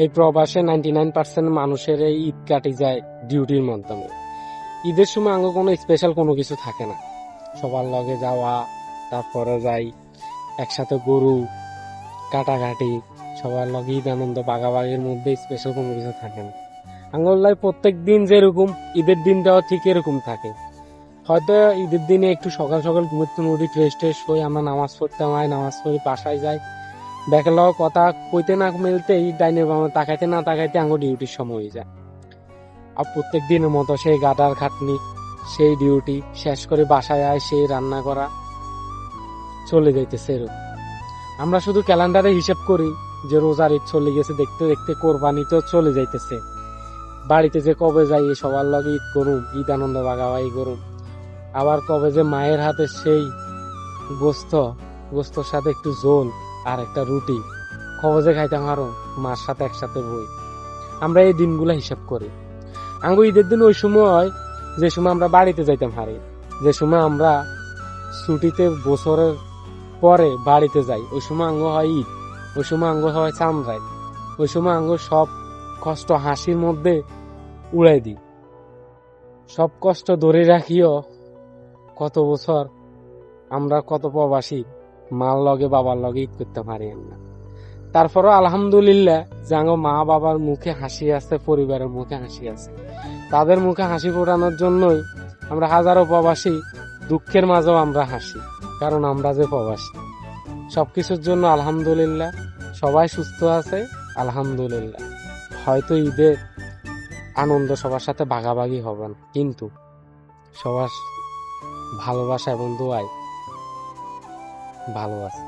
এই প্রবাসে ninety nine percent মানুষের এই ঈদ কাটি যায় ডিউটির মাধ্যমে। ঈদের সময় আঙ্গ কোনো স্পেশাল কোনো কিছু থাকে না। সবার লগে যাওয়া, তারপরে যাই, একসাথে গরু, কাটাকাটি, সবার লগে ঈদ আনন্দ, বাগাবাগির মধ্যে স্পেশাল কোনো কিছু থাকে না। আঙ্গল্লায় প্রত্যেক দিন যেরকম, ঈদের দিনটাও ঠিক এরকম থাকে। হয়তো ঈদের দিনে একটু সকাল সকাল ঘুমোতে উঠি ফ্রেশ ট্রেশ হই, আমরা নামাজ পড়তে হয়, নামাজ পড়ি বাসায় যাই দেখল কথা কইতে না মিলতেই ডাইনে বামে তাকাইতে না তাকাইতে আঙ্গো ডিউটির সময় হয়ে যায়। আর প্রত্যেক দিনের মতো সেই গাটার খাটনি, সেই ডিউটি, শেষ করে বাসায় আয় সেই রান্না করা চলে যাইতেছে এরকম। আমরা শুধু ক্যালেন্ডারে হিসেব করি যে রোজার ঈদ চলে গেছে, দেখতে দেখতে কোরবানি তো চলে যাইতেছে। বাড়িতে যে কবে যাই সবার লগে ঈদ করুম, ঈদ আনন্দ বাগাবাগি করুম। আবার কবে যে মায়ের হাতে সেই গোস্ত, গোস্তর সাথে একটু ঝোল আর একটা রুটি। খবজে খাইতাম আরও মার সাথে একসাথে বই। আমরা এই দিনগুলো হিসাব করি। আঙ্গু ঈদের দিন ওই সময় যে সময় আমরা বাড়িতে যাইতাম হারি যে সময় আমরা ছুটিতে বছরের পরে বাড়িতে যাই। ওই সময় আঙ্গ হয় ঈদ, ওই সময় আঙ্গ হয় চামড়াই ওই সময় আঙ্গ সব কষ্ট হাসির মধ্যে উড়াই দিই। সব কষ্ট ধরে রাখিও কত বছর আমরা কত প্রবাসী। মার লগে, বাবার লগে ঈদ করতে পারি না। তারপরও আলহামদুলিল্লাহ যে আঙ্গ মা বাবার মুখে হাসি আছে, পরিবারের মুখে হাসি আছে। তাদের মুখে হাসি ফোটানোর জন্যই আমরা হাজারো প্রবাসী দুঃখের মাঝেও আমরা হাসি, কারণ আমরা যে প্রবাসী। সব কিছুর জন্য আলহামদুলিল্লাহ, সবাই সুস্থ আছে, আলহামদুলিল্লাহ। হয়তো ঈদের আনন্দ সবার সাথে ভাগাভাগি হবে না, কিন্তু সবার ভালোবাসা এবং দোয়াই ভালো আছে।